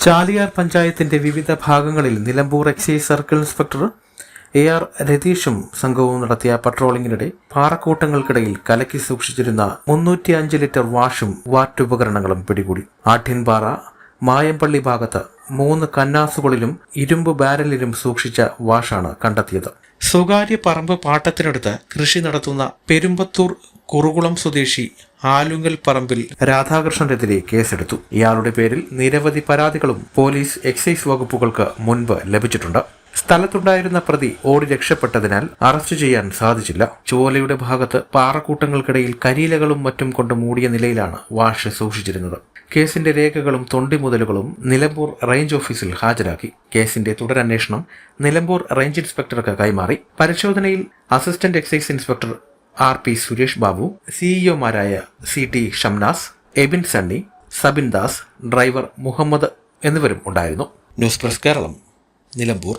ചാലിയാർ പഞ്ചായത്തിന്റെ വിവിധ ഭാഗങ്ങളിൽ Nilambur excise circle inspector A R രതീഷും സംഘവും നടത്തിയ പട്രോളിംഗിനിടെ പാറക്കൂട്ടങ്ങൾക്കിടയിൽ കലക്കി സൂക്ഷിച്ചിരുന്ന മുന്നൂറ്റി അഞ്ച് ലിറ്റർ വാഷും വാറ്റുപകരണങ്ങളും പിടികൂടി. ആഠ്യൻപാറ മായമ്പള്ളി ഭാഗത്ത് മൂന്ന് കന്നാസുകളിലും ഇരുമ്പ് ബാരലിലും സൂക്ഷിച്ച വാഷാണ് കണ്ടെത്തിയത്. സ്വകാര്യ പറമ്പ് പാട്ടത്തിനടുത്ത് കൃഷി നടത്തുന്ന പെരുമ്പത്തൂർ കുറുകുളം സ്വദേശി ആലുങ്ങൽ പറമ്പിൽ രാധാകൃഷ്ണനെതിരെ കേസെടുത്തു. ഇയാളുടെ പേരിൽ നിരവധി പരാതികളും പോലീസ് എക്സൈസ് വകുപ്പുകൾക്ക് മുൻപ് ലഭിച്ചിട്ടുണ്ട്. സ്ഥലത്തുണ്ടായിരുന്ന പ്രതി ഓടി രക്ഷപ്പെട്ടതിനാൽ അറസ്റ്റ് ചെയ്യാൻ സാധിച്ചില്ല. ചോലയുടെ ഭാഗത്ത് പാറക്കൂട്ടങ്ങൾക്കിടയിൽ കരിയിലകളും മറ്റും കൊണ്ട് മൂടിയ നിലയിലാണ് വാഷ് സൂക്ഷിച്ചിരുന്നത്. കേസിന്റെ രേഖകളും തൊണ്ടിമുതലുകളും നിലമ്പൂർ റേഞ്ച് ഓഫീസിൽ ഹാജരാക്കി. കേസിന്റെ തുടരന്വേഷണം നിലമ്പൂർ റേഞ്ച് ഇൻസ്പെക്ടർക്ക് കൈമാറി. പരിശോധനയിൽ assistant excise inspector R P Suresh Babu സിഇഒമാരായ C T Shamnas Ebin Sunny Sabin Das driver Muhammad എന്നിവരും ഉണ്ടായിരുന്നു. News press Keralam Nilambur.